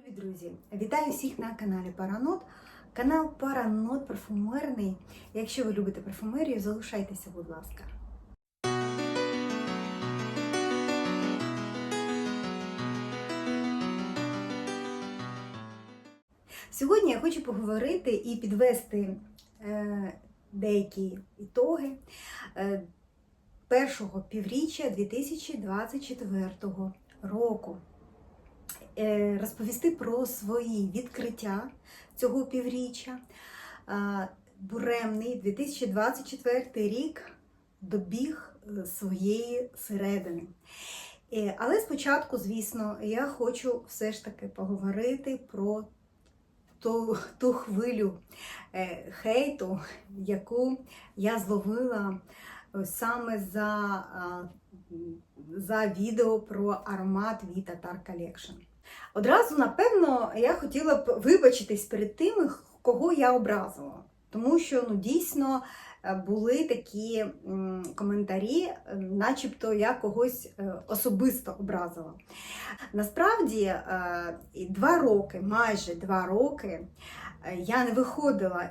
Привіт, друзі! Вітаю всіх на каналі Паранот. Канал Паранот парфумерний. Якщо ви любите парфумерію, залишайтеся, будь ласка. Сьогодні я хочу поговорити і підвести е, деякі ітоги е, першого півріччя 2024 року. Е, розповісти про свої відкриття цього півріччя. Буремний 2024 рік добіг е, своєї середини. Е, Але спочатку, звісно, я хочу все ж таки поговорити про ту, ту хвилю хейту, яку я зловила саме за, за відео про аромат Vita Tar Collection. Одразу, напевно, я хотіла б вибачитись перед тими, кого я образила. Тому що ну, дійсно е, були такі коментарі, е, начебто я когось е, особисто образила. Насправді, два роки, майже два роки, я не виходила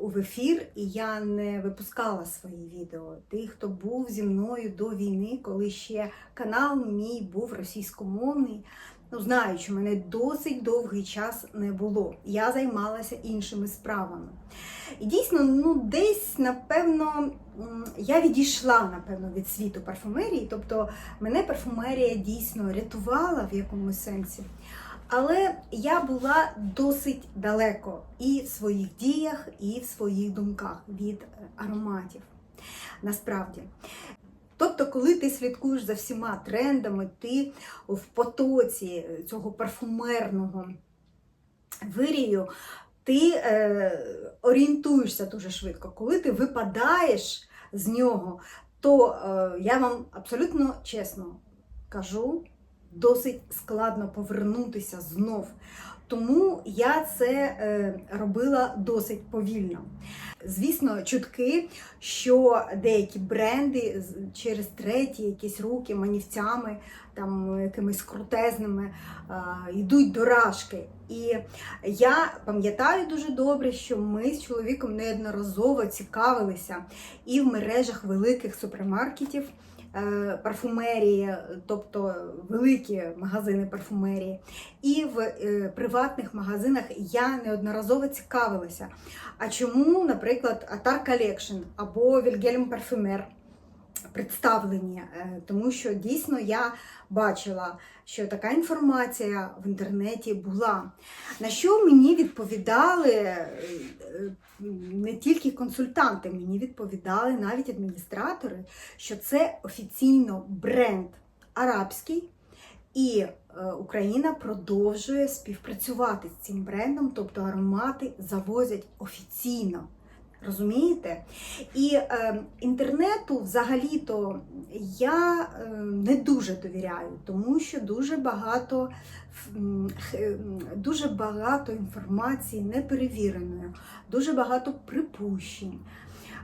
у ефір і я не випускала свої відео. Ті, хто був зі мною до війни, коли ще канал мій був російськомовний, ну, знають, що мене досить довгий час не було. Я займалася іншими справами. І дійсно, ну десь, напевно, я відійшла напевно, від світу парфумерії, тобто мене парфумерія дійсно рятувала в якомусь сенсі. Але я була досить далеко і в своїх діях, і в своїх думках від е, ароматів. Насправді. Тобто, коли ти слідкуєш за всіма трендами, ти в потоці цього парфумерного вирію, ти е, орієнтуєшся дуже швидко. Коли ти випадаєш з нього, то е, я вам абсолютно чесно кажу, досить складно повернутися знов. Тому я це е, робила досить повільно. Звісно, чутки, що деякі бренди через треті якісь руки манівцями, там якимись крутезними йдуть до рашки. І я пам'ятаю дуже добре, що ми з чоловіком неодноразово цікавилися і в мережах великих супермаркетів парфумерії, тобто великі магазини парфумерії, і в е, приватних магазинах я неодноразово цікавилася. А чому, наприклад, Atar Collection або Вільгельм Parfumer представлені? Е, Тому що дійсно я бачила, що така інформація в інтернеті була. На що мені відповідали е, не тільки консультанти, мені відповідали навіть адміністратори, що це офіційно бренд арабський, і е, Україна продовжує співпрацювати з цим брендом, тобто аромати завозять офіційно. Розумієте? І е, інтернету взагалі-то я е, не дуже довіряю, тому що дуже багато, м, дуже багато інформації неперевіреної, дуже багато припущень.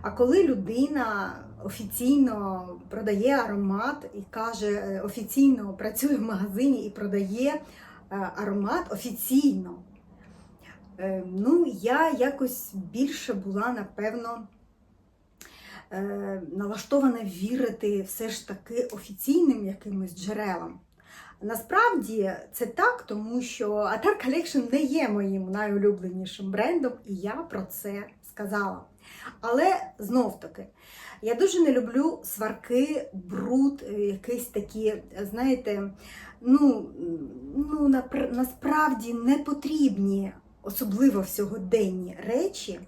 А коли людина офіційно продає аромат і каже, е, офіційно працює в магазині і продає е, аромат офіційно, е, ну, я якось більше була, напевно, е, налаштована вірити все ж таки офіційним якимось джерелам. Насправді це так, тому що Atar Collection не є моїм найулюбленішим брендом, і я про це сказала. Але знов таки, я дуже не люблю сварки, бруд, е, якісь такі, знаєте, ну, ну насправді не потрібні, особливо в сьогоденні речі.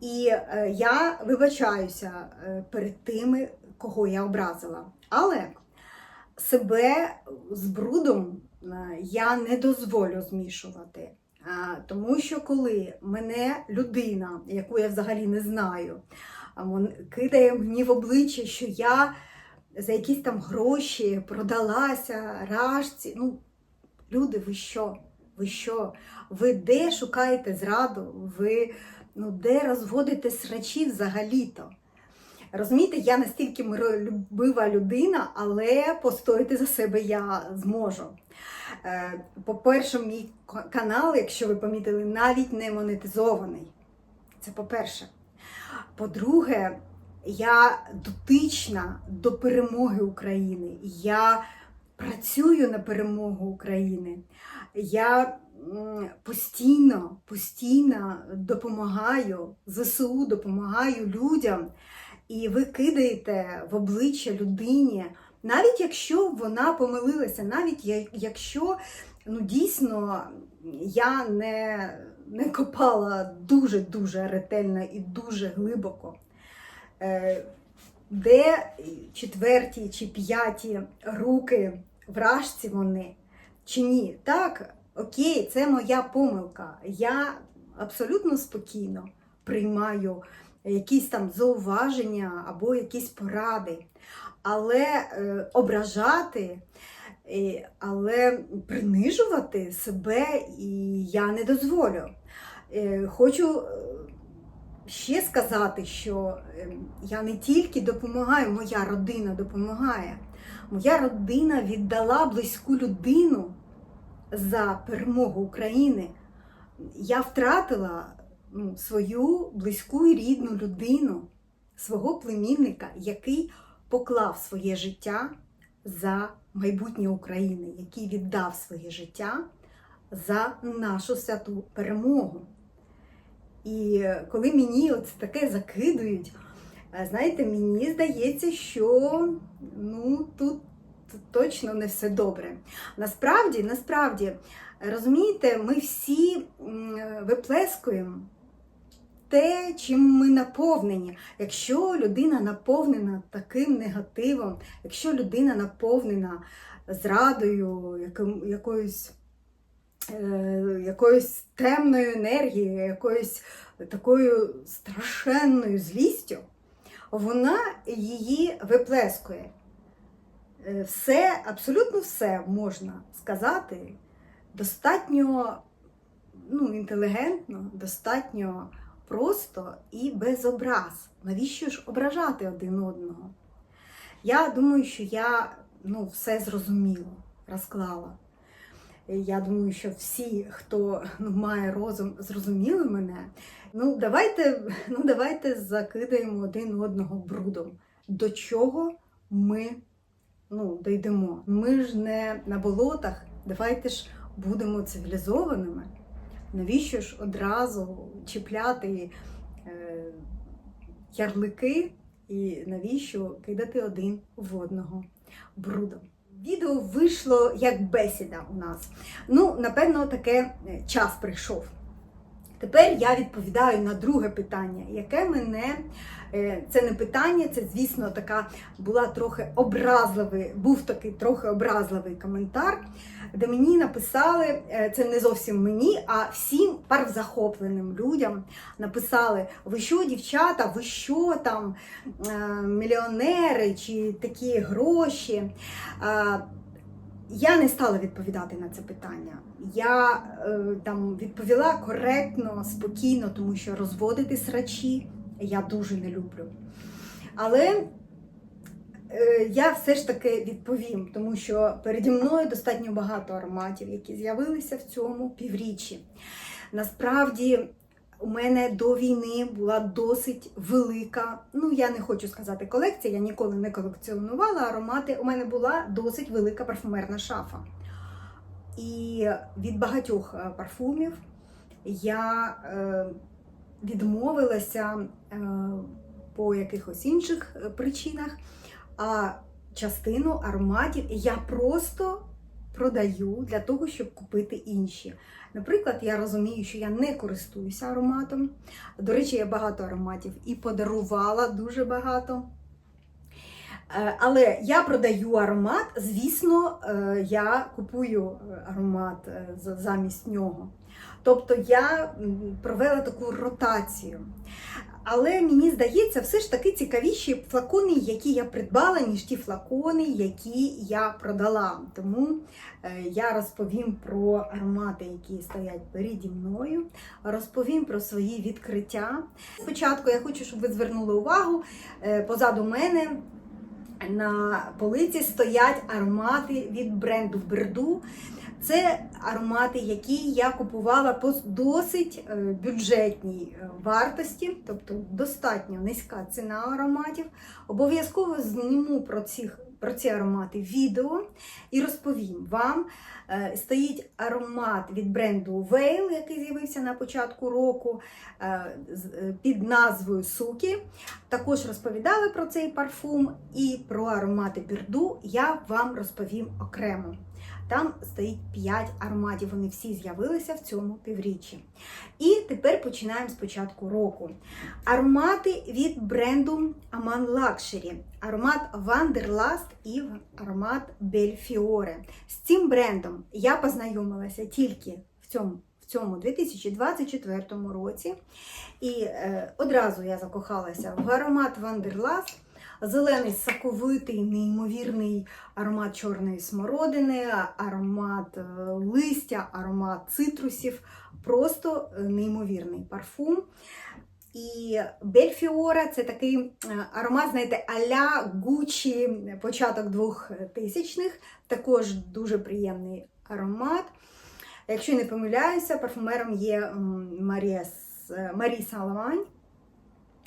І е, я вибачаюся е, перед тими, кого я образила. Але себе з брудом е, я не дозволю змішувати. Тому що коли мене людина, яку я взагалі не знаю, кидає мені в обличчя, що я за якісь там гроші продалася рашці. Ну, люди, ви що? Ви що? Ви де шукаєте зраду? Ви ну, де розводите срачі взагалі-то? Розумієте, я настільки миролюбива людина, але постояти за себе я зможу. Е, По-перше, мій канал, якщо ви помітили, навіть не монетизований. Це по-перше. По-друге, я дотична до перемоги України. Я працюю на перемогу України. Я постійно, постійно допомагаю ЗСУ, допомагаю людям. І ви кидаєте в обличчя людині, навіть якщо вона помилилася, навіть якщо ну, дійсно я не, не копала дуже-дуже ретельно і дуже глибоко. Е, Де четверті чи п'яті руки вражці вони чи ні? Так, окей, це моя помилка. Я абсолютно спокійно приймаю якісь там зауваження або якісь поради. Але е, ображати, е, але принижувати себе і я не дозволю. Е, хочу е, ще сказати, що е, я не тільки допомагаю, моя родина допомагає. Моя родина віддала близьку людину за перемогу України. Я втратила ну, свою близьку і рідну людину, свого племінника, який поклав своє життя за майбутнє України, який віддав своє життя за нашу святу перемогу. І коли мені от таке закидують, е, знаєте, мені здається, що ну, тут точно не все добре. Насправді, насправді, розумієте, ми всі виплескуємо те, чим ми наповнені. Якщо людина наповнена таким негативом, якщо людина наповнена зрадою, якоюсь, е, якоюсь темною енергією, якоюсь такою страшенною злістю, вона її виплескує. Е, Все, абсолютно все можна сказати достатньо ну, інтелігентно, достатньо просто і без образ. Навіщо ж ображати один одного? Я думаю, що я ну, все зрозуміло розклала. Я думаю, що всі, хто ну, має розум, зрозуміли мене. Ну, давайте, ну, давайте закидаємо один одного брудом. До чого ми ну, дійдемо? Ми ж не на болотах, давайте ж будемо цивілізованими. Навіщо ж одразу чіпляти е, ярлики і навіщо кидати один в одного брудом? Відео вийшло як бесіда у нас. Ну, напевно, таке е, час прийшов. Тепер я відповідаю на друге питання, яке мене е, це не питання, це, звісно, така була трохи образливий, був такий трохи образливий коментар, де мені написали, е, це не зовсім мені, а всім парвзахопленим людям написали: ви що, дівчата, ви що там, е, мільйонери чи такі гроші. Я не стала відповідати на це питання. Я е, там відповіла коректно, спокійно, тому що розводити срачі я дуже не люблю. Але е, я все ж таки відповім, тому що переді мною достатньо багато ароматів, які з'явилися в цьому півріччі. Насправді. У мене до війни була досить велика, ну я не хочу сказати колекція, я ніколи не колекціонувала аромати. У мене була досить велика парфумерна шафа. І від багатьох е, парфумів я е, відмовилася е, по якихось інших е, причинах, а частину ароматів я просто продаю для того, щоб купити інші. Наприклад, я розумію, що я не користуюся ароматом. До речі, я багато ароматів і подарувала дуже багато. Е, Але я продаю аромат, звісно, е, я купую аромат е, замість нього. Тобто я провела таку ротацію. Але мені здається, все ж таки цікавіші флакони, які я придбала, ніж ті флакони, які я продала. Тому е, я розповім про аромати, які стоять переді мною, розповім про свої відкриття. Спочатку я хочу, щоб ви звернули увагу е, позаду мене. На полиці стоять аромати від бренду Берду. Це аромати, які я купувала по досить е, бюджетній е, вартості, тобто достатньо низька ціна ароматів. Обов'язково зніму про, цих, про ці аромати відео і розповім вам. Е, Стоїть аромат від бренду Veil, який з'явився на початку року під назвою Суки. Також розповідали про цей парфум і про аромати Бірду я вам розповім окремо. Там стоїть 5 ароматів, вони всі з'явилися в цьому півріччі. І тепер починаємо з початку року. Аромати від бренду Aman Luxury. Аромат Wanderlust і аромат Belfiore. З цим брендом я познайомилася тільки в цьому, в цьому 2024 році. І е, одразу я закохалася в аромат Wanderlust. Зелений соковитий, неймовірний аромат чорної смородини, аромат е, листя, аромат цитрусів. Просто е, неймовірний парфум. І Бельфіора це такий е, аромат, знаєте, а-ля Гучі початок 2000-х. Також дуже приємний аромат. Якщо не помиляюся, парфумером є Марія, Марі Саламань.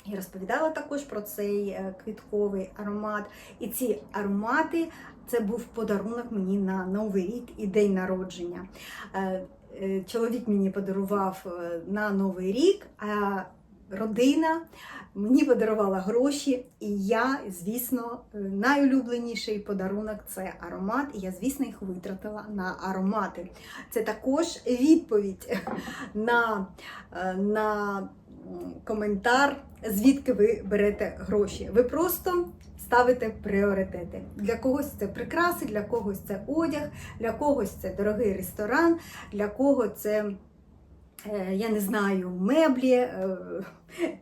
Я розповідала також про цей е, квітковий аромат. І ці аромати це був подарунок мені на Новий рік і день народження. Е, е, Чоловік мені подарував на Новий рік, а родина мені подарувала гроші, і я, звісно, найулюбленіший подарунок це аромат. І я, звісно, їх витратила на аромати. Це також відповідь на, на коментар, звідки ви берете гроші. Ви просто ставите пріоритети. Для когось це прикраси, для когось це одяг, для когось це дорогий ресторан, для кого це. е, Я не знаю, меблі, е,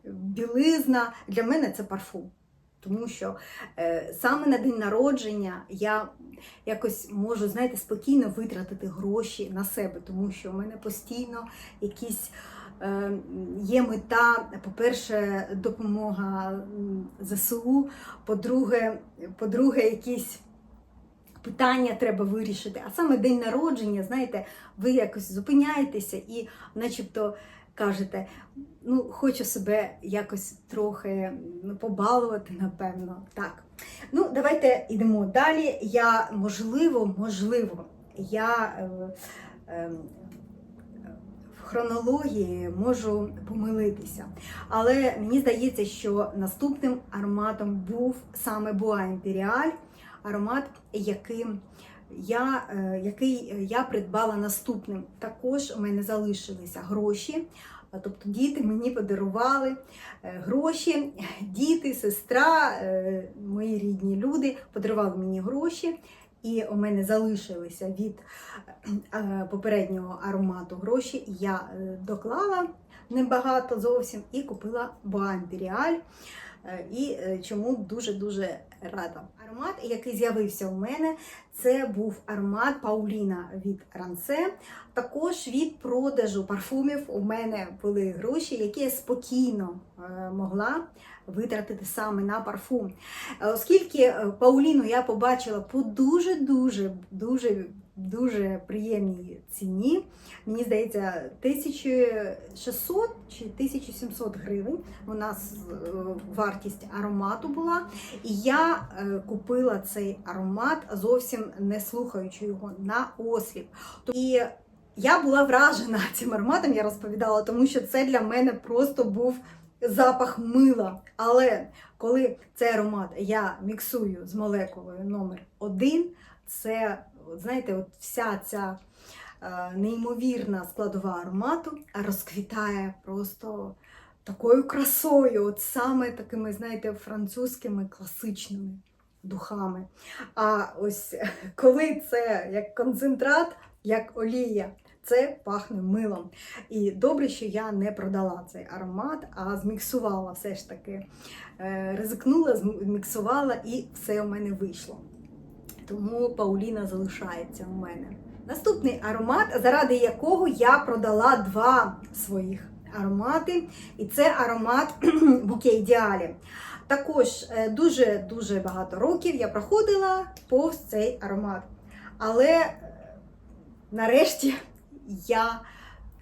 білизна. Для мене це парфум. Тому що е, саме на день народження я якось можу, знаєте, спокійно витратити гроші на себе, тому що в мене постійно якісь е, є мета, по-перше, допомога ЗСУ, по-друге, по-друге, якісь питання треба вирішити. А саме день народження, знаєте, ви якось зупиняєтеся і начебто кажете, ну, хочу себе якось трохи ну, побалувати, напевно. Так. Ну, давайте йдемо далі. Я, можливо, можливо, я е, е, в хронології можу помилитися. Але мені здається, що наступним ароматом був саме Боа Імперіаль, аромат, яким я, е, який я придбала наступним. Також у мене залишилися гроші. Тобто діти мені подарували е, гроші, діти, сестра, е, мої рідні люди подарували мені гроші, і у мене залишилися від е, попереднього аромату гроші. Я е, доклала небагато зовсім і купила Боа Імперіаль. Е, І е, чому дуже-дуже рада. Аромат, який з'явився у мене, це був аромат Пауліна від Ранце. Також від продажу парфумів у мене були гроші, які я спокійно е, могла витратити саме на парфум. Е, Оскільки е, Пауліну я побачила по дуже-дуже дуже дуже приємній ціні. Мені здається, 1600 чи 1700 гривень у нас е, вартість аромату була. І я е, купила цей аромат, зовсім не слухаючи його на осліп. І я була вражена цим ароматом, я розповідала, тому що це для мене просто був запах мила. Але коли цей аромат я міксую з молекулою номер 1 це, от знаєте, от вся ця е, неймовірна складова аромату розквітає просто такою красою, от саме такими, знаєте, французькими класичними духами. А ось коли це як концентрат, як олія, це пахне милом. І добре, що я не продала цей аромат, а зміксувала все ж таки. Е, Ризикнула, зміксувала і все у мене вийшло. Тому Пауліна залишається у мене. Наступний аромат, заради якого я продала два своїх аромати, і це аромат Буке Ідеалі. Також дуже-дуже багато років я проходила повз цей аромат. Але е, нарешті я,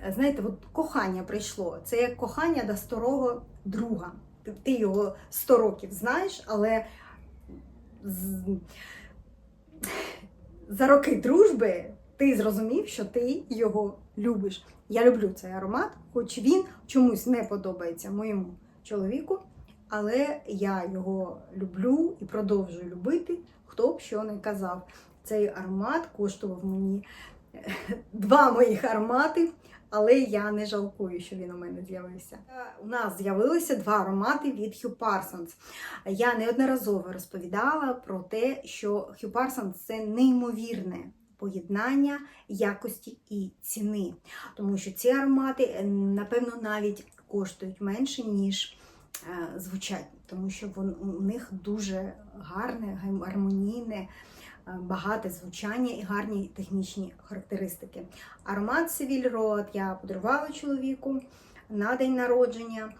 е, знаєте, от кохання прийшло. Це як кохання до старого друга. Ти, його 100 років знаєш, але. За роки дружби ти зрозумів, що ти його любиш. Я люблю цей аромат, хоч він чомусь не подобається моєму чоловіку, але я його люблю і продовжую любити, хто б що не казав. Цей аромат коштував мені е, два моїх аромати, але я не жалкую, що він у мене з'явився. У нас з'явилися два аромати від Hugh Parsons. Я неодноразово розповідала про те, що Hugh Parsons – це неймовірне поєднання якості і ціни. Тому що ці аромати, напевно, навіть коштують менше, ніж е, звучать, тому що у них дуже гарне, гармонійне, е, багате звучання і гарні технічні характеристики. Аромат Seville Road я подарувала чоловіку на день народження.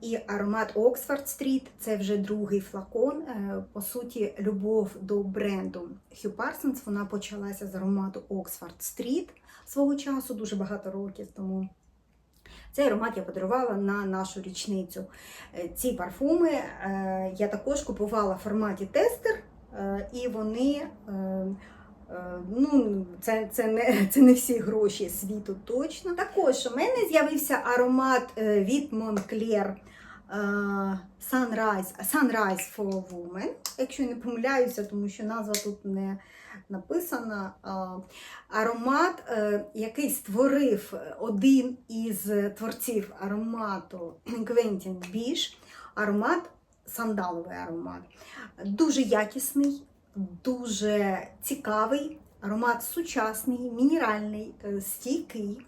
І аромат Oxford Street це вже другий флакон. Е, По суті, любов до бренду Hugh Parsons, вона почалася з аромату Oxford Street свого часу, дуже багато років тому. Цей аромат я подарувала на нашу річницю. Е, Ці парфуми е, я також купувала в форматі тестер, і вони. Ну, це це, не це не всі гроші світу точно. Також у мене з'явився аромат від Moncler Sunrise, Sunrise for Women, якщо не помиляюся, тому що назва тут не написана. Аромат, е, який створив один із творців аромату Квентін Біш, аромат, сандаловий аромат. Дуже якісний, дуже цікавий, аромат сучасний, мінеральний, е, стійкий.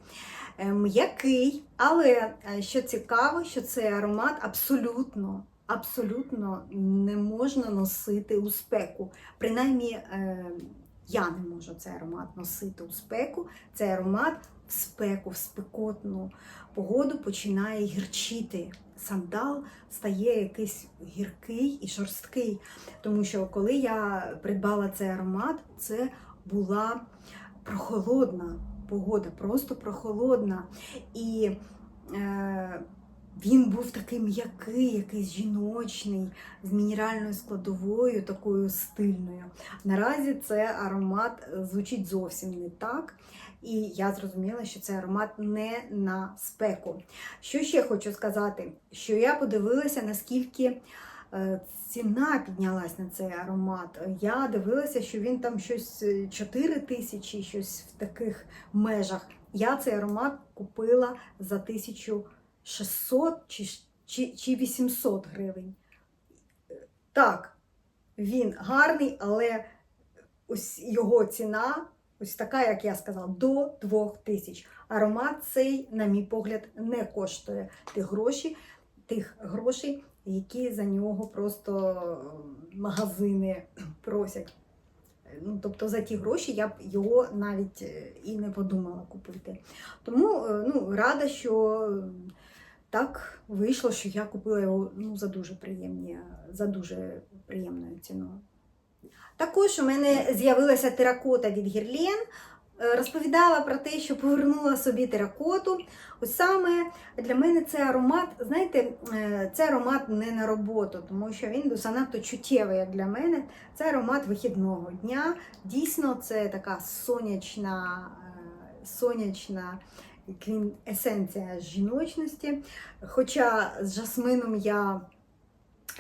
Е, м'який, але е, що цікаво, що цей аромат абсолютно абсолютно не можна носити у спеку. Принаймні, я не можу цей аромат носити у спеку. Цей аромат спеку, в спекотну погоду починає гірчити. Сандал стає якийсь гіркий і шорсткий. Тому що коли я придбала цей аромат, це була прохолодна погода, просто прохолодна. І е, він був такий м'який, якийсь жіночний, з мінеральною складовою, такою стильною. Наразі цей аромат звучить зовсім не так. І я зрозуміла, що цей аромат не на спеку. Що ще хочу сказати? Що я подивилася, наскільки Е, ціна піднялась на цей аромат. Я дивилася, що він там щось 4 е, тисячі, щось в таких межах. Я цей аромат купила за 1600 чи, чи, чи 800 гривень. Так, він гарний, але ось його ціна. Ось така, як я сказала, до 2000. Аромат цей, на мій погляд, не коштує тих грошей, тих грошей, які за нього просто магазини просять. Ну, Тобто за ті гроші я б його навіть е, і не подумала купити. Тому е, ну, рада, що так вийшло, що я купила його ну, за дуже приємні, за дуже приємною ціною. Також у мене з'явилася теракота від Гірлен. Е, розповідала про те, що повернула собі теракоту. Ось саме для мене це аромат, знаєте, е, це аромат не на роботу, тому що він занадто чуттєвий, як для мене. Це аромат вихідного дня. Дійсно, це така сонячна, е, сонячна есенція жіночності. Хоча з жасмином я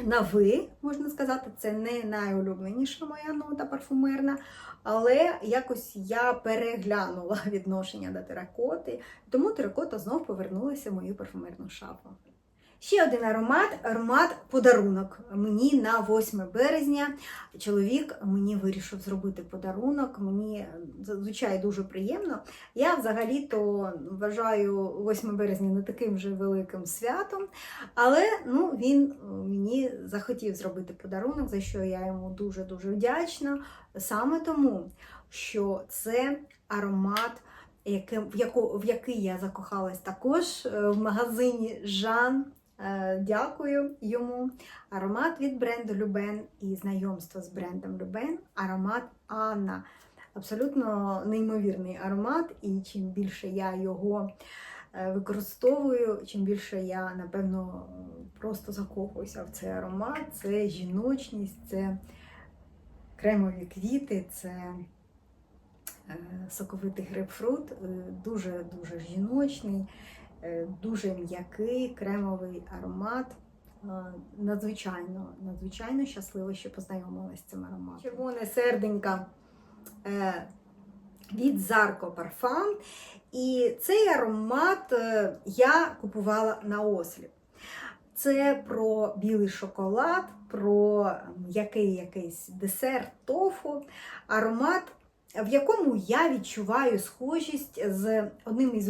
на ви, можна сказати, це не найулюбленіша моя нота парфумерна. Але якось я переглянула відношення до теракоти, тому теракота знов повернулася в мою парфумерну шафу. Ще один аромат аромат подарунок. Мені на 8 березня чоловік мені вирішив зробити подарунок. Мені зазвичай дуже приємно. Я взагалі-то вважаю 8 березня не таким вже великим святом, але ну, він мені захотів зробити подарунок, за що я йому дуже-дуже вдячна. Саме тому, що це аромат. Яким, в, яку, в який я закохалась також е, в магазині Жан. Е, Дякую йому. Аромат від бренду Любен і знайомство з брендом Любен. Аромат Анна. Абсолютно неймовірний аромат, і чим більше я його е, використовую, чим більше я, напевно, просто закохуюся в цей аромат. Це жіночність, це кремові квіти, це е, соковитий грейпфрут, дуже-дуже жіночний. Е, дуже м'який кремовий аромат. Е, Надзвичайно, надзвичайно щаслива, що познайомилася з цим ароматом. Червоне серденька е, від Zarco Parfum. І цей аромат я купувала на осліп. Це про білий шоколад, про м'який якийсь десерт тофу. Аромат в якому я відчуваю схожість з одним із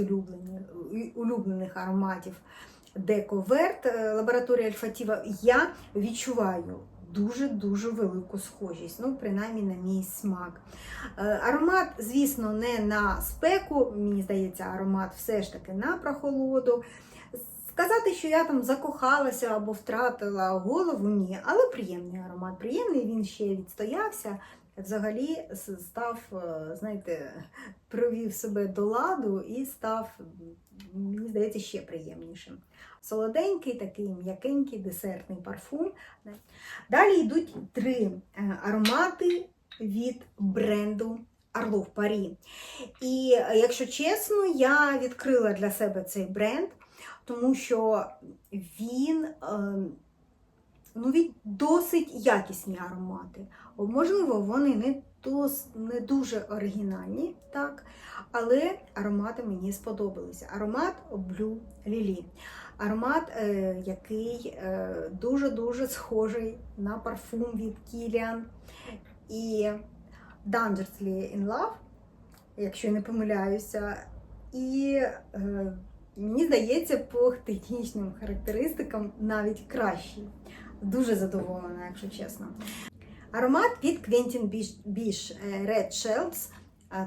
улюблених, ароматів Дековерт лабораторія Альфатіва. Я відчуваю дуже-дуже велику схожість, ну, принаймні на мій смак. Е, аромат, звісно, не на спеку, мені здається, аромат все ж таки на прохолоду. Сказати, що я там закохалася або втратила голову, ні, але приємний аромат. Приємний, він ще відстоявся взагалі став, е, знаєте, привів себе до ладу і став, мені здається, ще приємнішим. Солоденький, такий м'якенький десертний парфум. Далі йдуть три е, аромати від бренду Орлов Парі. І е, якщо чесно, я відкрила для себе цей бренд, тому що він ну, він досить якісні аромати. Можливо, вони не дос, не дуже оригінальні, так, але аромати мені сподобалися. Аромат Blue Lily. Аромат, е, який е, дуже-дуже схожий на парфум від Kilian і Dangerously in Love, якщо я не помиляюся. І е, мені здається, по технічним характеристикам навіть кращий. Дуже задоволена, якщо чесно. Аромат від Quentin Bish Red Shelves,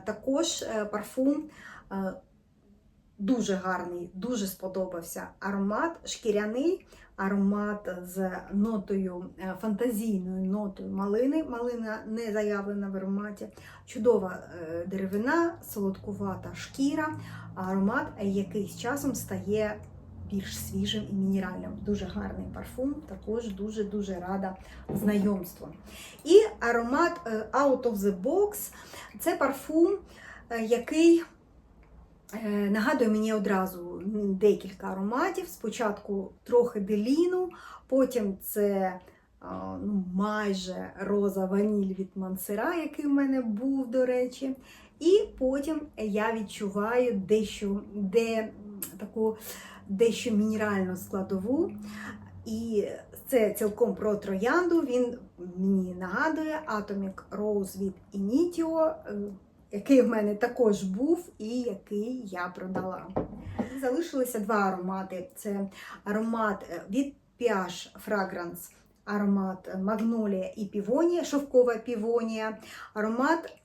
також е, парфум е, дуже гарний, дуже сподобався. Аромат шкіряний, аромат з нотою, е, фантазійною нотою малини. Малина не заявлена в ароматі. Чудова деревина, солодкувата шкіра, аромат, який з часом стає більш свіжим і мінеральним. Дуже гарний парфум, також дуже-дуже рада знайомству. І аромат е, Out of the Box це парфум, е, який е, нагадує мені одразу декілька ароматів. Спочатку трохи деліну, потім це ну, майже роза ваніль від Мансера, який в мене був, до речі. І потім я відчуваю дещо де таку дещо мінеральну складову. І це цілком про троянду. Він мені нагадує Atomic Rose від Initio, е, який в мене також був і який я продала. Залишилися два аромати: це аромат е, від Piash Fragrance, аромат Магнолія і Півонія, шовкова півонія, аромат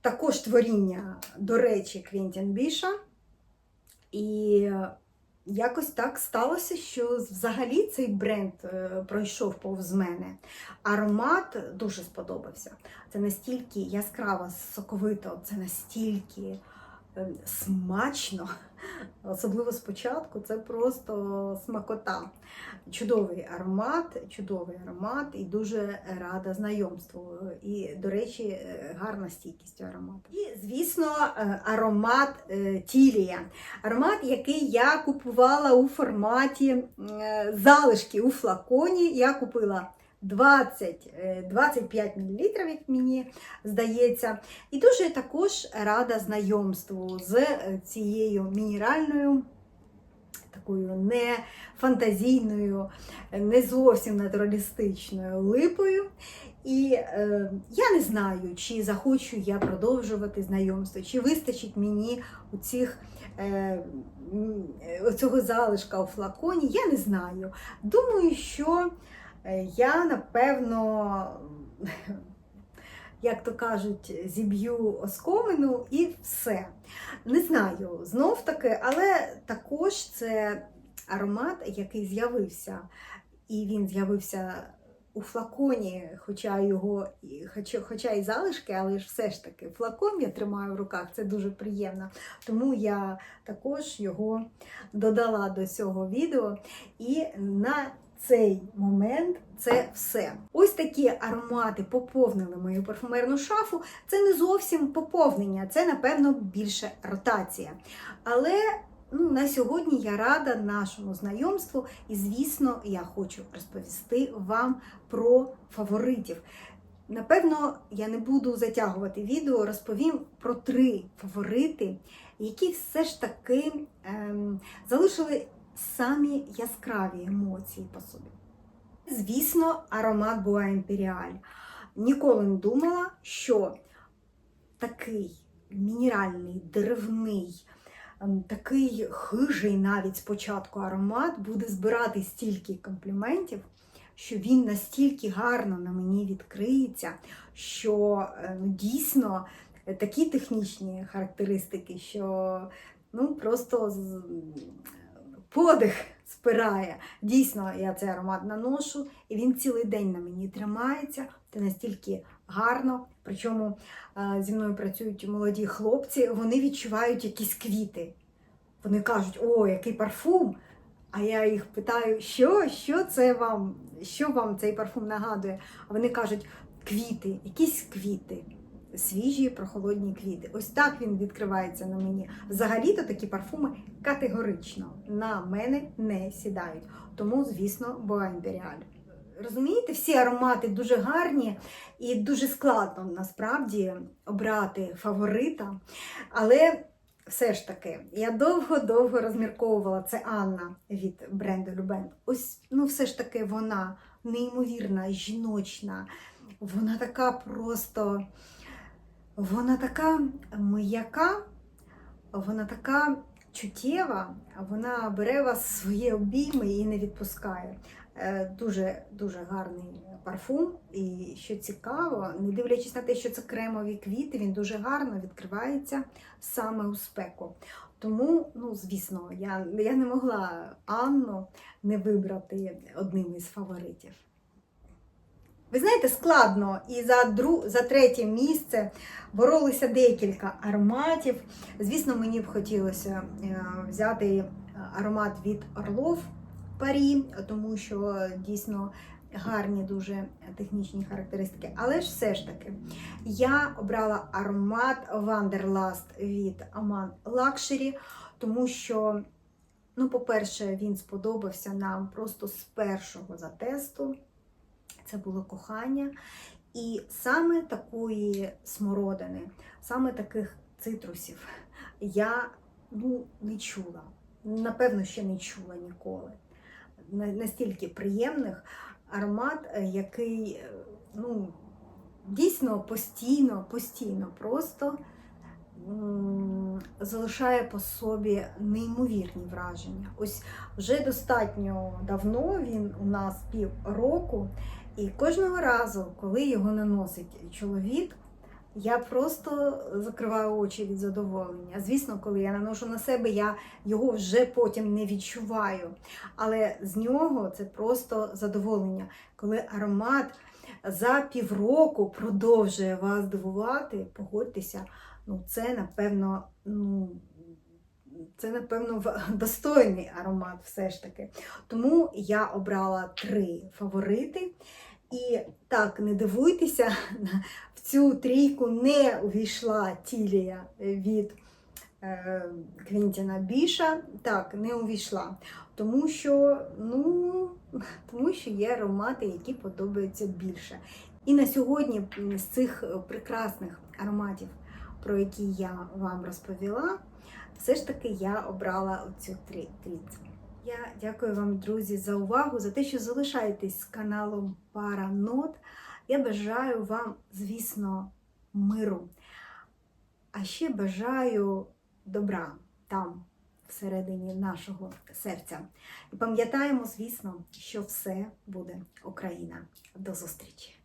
також творіння, до речі, Квінтін Біша. І якось так сталося, що взагалі цей бренд е, пройшов повз мене. Аромат дуже сподобався. Це настільки яскраво, соковито, це настільки смачно. Особливо спочатку це просто смакота. Чудовий аромат, чудовий аромат і дуже рада знайомству. І, до речі, гарна стійкість аромату. І, звісно, аромат е, Тілія. Аромат, який я купувала у форматі е, залишки у флаконі. Я купила 20-25 мл, як мені здається. І дуже також рада знайомству з цією мінеральною такою не фантазійною, не зовсім натуралістичною липою. І е, я не знаю, чи захочу я продовжувати знайомство, чи вистачить мені у цих, е, е, цього залишка у флаконі. Я не знаю. Думаю, що е, я напевно, як то кажуть, зіб'ю оскомину і все. Не знаю, знов таки, але також це аромат, який з'явився, і він з'явився у флаконі, хоча його, хоча і залишки, але ж все ж таки флакон я тримаю в руках, це дуже приємно. Тому я також його додала до цього відео. І на цей момент це все. Ось такі аромати поповнили мою парфумерну шафу. Це не зовсім поповнення, це, напевно, більше ротація. Але ну, на сьогодні я рада нашому знайомству, і, звісно, я хочу розповісти вам про фаворитів. Напевно, я не буду затягувати відео, розповім про три фаворити, які все ж таки ем, залишили самі яскраві емоції по собі. Звісно, аромат Буа Імперіаль. Ніколи не думала, що такий мінеральний, деревний, ем, такий хижий навіть спочатку аромат буде збирати стільки компліментів, що він настільки гарно на мені відкриється, що е, ну, дійсно е, такі технічні характеристики, що ну, просто подих спирає. Дійсно, я цей аромат наношу, і він цілий день на мені тримається. Це настільки гарно. Причому е, зі мною працюють молоді хлопці, вони відчувають якісь квіти. Вони кажуть, о, який парфум. А я їх питаю, що, що це вам, що вам цей парфум нагадує? А вони кажуть, квіти, якісь квіти, свіжі прохолодні квіти. Ось так він відкривається на мені. Взагалі-то такі парфуми категорично на мене не сідають. Тому, звісно, Боа Імперіаль. Розумієте, всі аромати дуже гарні і дуже складно насправді обрати фаворита. Але все ж таки, я довго-довго розмірковувала це Анна від бренду Любен. Ось, ну, все ж таки, вона неймовірна, жіночна, вона така просто, вона така м'яка, вона така чуттєва, вона бере вас свої обійми і не відпускає. Е, Дуже дуже гарний парфум. І що цікаво, не дивлячись на те, що це кремові квіти, він дуже гарно відкривається саме у спеку. Тому, ну, звісно, я, я не могла Анну не вибрати одним із фаворитів. Ви знаєте, складно і за дру... за третє місце боролися декілька ароматів. Звісно, мені б хотілося е, взяти е, аромат від Орлов Парі, тому що дійсно гарні дуже технічні характеристики. Але ж все ж таки, я обрала аромат Wanderlust від Aman Luxury, тому що, ну, по-перше, він сподобався нам просто з першого затесту. Це було кохання. І саме такої смородини, саме таких цитрусів я ну, не чула. Напевно, ще не чула ніколи. Настільки приємних аромат, е, який е, ну, дійсно постійно, постійно просто залишає по собі неймовірні враження. Ось вже достатньо давно він у нас пів року. І кожного разу, коли його наносить чоловік, я просто закриваю очі від задоволення. Звісно, коли я наношу на себе, я його вже потім не відчуваю. Але з нього це просто задоволення, коли аромат за півроку продовжує вас дивувати, погодьтеся, ну це напевно, ну. Це, напевно, достойний аромат все ж таки. Тому я обрала три фаворити. І так, не дивуйтеся, в цю трійку не увійшла тілія від е, Квінтіна Біша. Так, не увійшла. Тому що, ну, тому що є аромати, які подобаються більше. І на сьогодні з цих прекрасних ароматів, про які я вам розповіла, все ж таки я обрала цю трійцю. Я дякую вам, друзі, за увагу, за те, що залишаєтесь з каналом Паранот. Я бажаю вам, звісно, миру. А ще бажаю добра там, всередині нашого серця. І пам'ятаємо, звісно, що все буде Україна. До зустрічі!